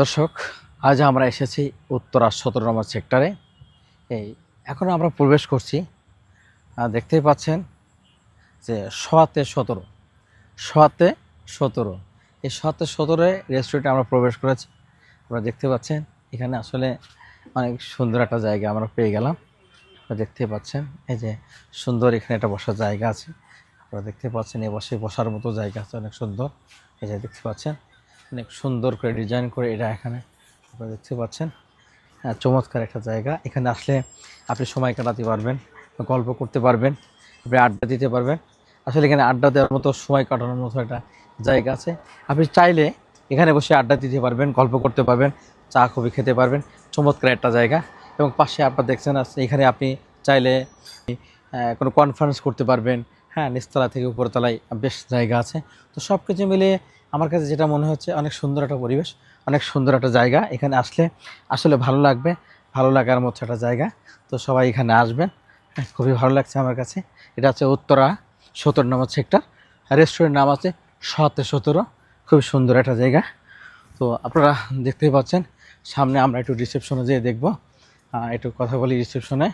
দর্শক, আজ আমরা এসেছি উত্তরা সতেরো নম্বর সেক্টরে। এই, এখন আমরা প্রবেশ করছি। দেখতেই পাচ্ছেন যে সোয়াতে সতেরো সোয়াতে সতেরো। এই সোয়াতে সতেরো রেস্টুরেন্টে আমরা প্রবেশ করেছি। আপনারা দেখতে পাচ্ছেন, এখানে আসলে অনেক সুন্দর একটা জায়গা আমরা পেয়ে গেলাম। আপনারা দেখতে পাচ্ছেন, এই যে সুন্দর এখানে একটা বসার জায়গা আছে। আপনারা দেখতে পাচ্ছেন এ বসে বসার মতো জায়গা আছে, অনেক সুন্দর। এই যে দেখতে পাচ্ছেন অনেক সুন্দর করে ডিজাইন করে এটা এখানে আপনারা দেখতে পাচ্ছেন। হ্যাঁ চমৎকার একটা জায়গা। এখানে আসলে আপনি সময় কাটাতে পারবেন, গল্প করতে পারবেন, আপনি আড্ডা দিতে পারবেন। আসলে এখানে আড্ডা দেওয়ার মতো সময় কাটানোর মতো একটা জায়গা আছে। আপনি চাইলে এখানে বসে আড্ডা দিতে পারবেন, গল্প করতে পারবেন, চা, কফি খেতে পারবেন। চমৎকার একটা জায়গা। এবং পাশে আপনার দেখছেন এখানে আপনি চাইলে কোনো কনফারেন্স করতে পারবেন হ্যাঁ নিচতলা থেকে উপরতলায় বেশ জায়গা আছে। তো সব কিছু মিলিয়ে আমার কাছে যেটা মনে হচ্ছে অনেক সুন্দর একটা পরিবেশ অনেক সুন্দর একটা জায়গা। এখানে আসলে আসলে ভালো লাগবে ভালো লাগার মতো একটা জায়গা। তো সবাই এখানে আসবেন। হ্যাঁ, খুবই ভালো লাগছে আমার কাছে। এটা হচ্ছে উত্তরা সতেরো নম্বর সেক্টর। রেস্টুরেন্ট নাম আছে সতে সতেরো। খুবই সুন্দর একটা জায়গা। তো আপনারা দেখতেই পাচ্ছেন সামনে আমরা একটু রিসেপশনে যেয়ে দেখব। একটু কথা বলি রিসেপশনে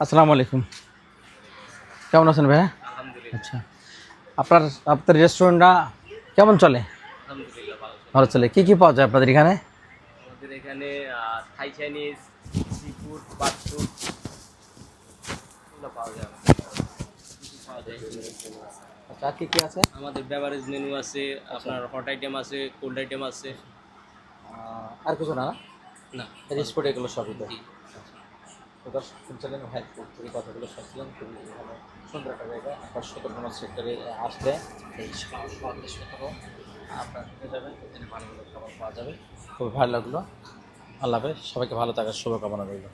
আসসালামু আলাইকুম। কেমন আছেন ভাইয়া? আচ্ছা। আপনার আপনার রেস্টুরেন্টটা কেমন চলে? ভালো চলে। ভালো চলে। কী কী পাওয়া যায় আপনাদের এখানে? আমাদের এখানে থাই চাইনিজ সি ফুড এগুলো পাওয়া যায় আচ্ছা আর কী কী আছে? আমাদের বেভারেজ মেনু আছে আপনার হট আইটেম আছে কোল্ড আইটেম আছে। আর কিছু না? না। না এগুলো সবই তো। জি। সঞ্চালন শুনছিলেন থেকে কথাগুলো শুনছিলেন খুবই ভালো, সুন্দর একটা জায়গা। আপনার সতেরো নম্বর সেক্টরে আসলে এই সতেরো সতেরো আপনার যাবেন, এখানে ভালো খাবার পাওয়া যাবে। খুবই ভালো লাগল। আল্লাহ সবাইকে ভালো থাকার শুভকামনা রইল।